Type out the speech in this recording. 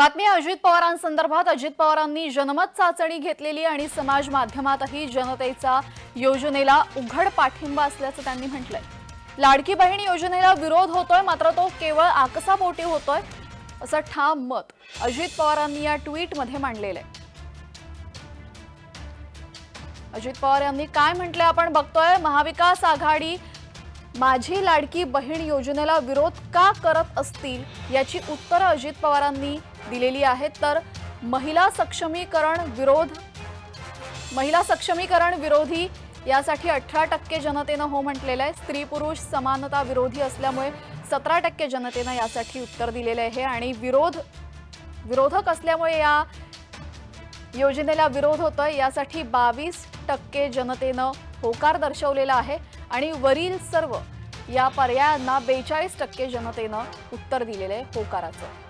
बातमी अजित पवारांसंदर्भात. अजित पवारांनी जनमत चाचणी घेतलेली आणि समाज माध्यमातही जनतेचा योजनेला उघड पाठिंबा असल्याचं त्यांनी म्हटलंय. लाडकी बहीण योजनेला विरोध होतोय मात्र तो केवळ आकसापोटी होतोय असं ठाम मत अजित पवारांनी या ट्विटमध्ये मांडलेलं आहे. अजित पवार यांनी काय म्हटलंय आपण बघतोय महाविकास आघाडी माझी लाडकी बहीण योजनेला विरोध का करत असतील याची उत्तरं अजित पवारांनी दिलेली आहेत तर महिला सक्षमीकरण विरोध महिला सक्षमीकरण विरोधी यासाठी अठरा टक्के जनतेनं हो म्हटलेलं आहे. स्त्री पुरुष समानता विरोधी असल्यामुळे सतरा टक्के जनतेनं यासाठी उत्तर दिलेलं आहे. आणि विरोध विरोधक असल्यामुळे या योजनेला विरोध होतोय. यासाठी बावीस टक्के जनतेनं होकार दर्शवलेला आहे. आणि वरील सर्व या पर्यायांना बेचाळीस टक्के जनतेनं उत्तर दिलेलं आहे होकाराचं.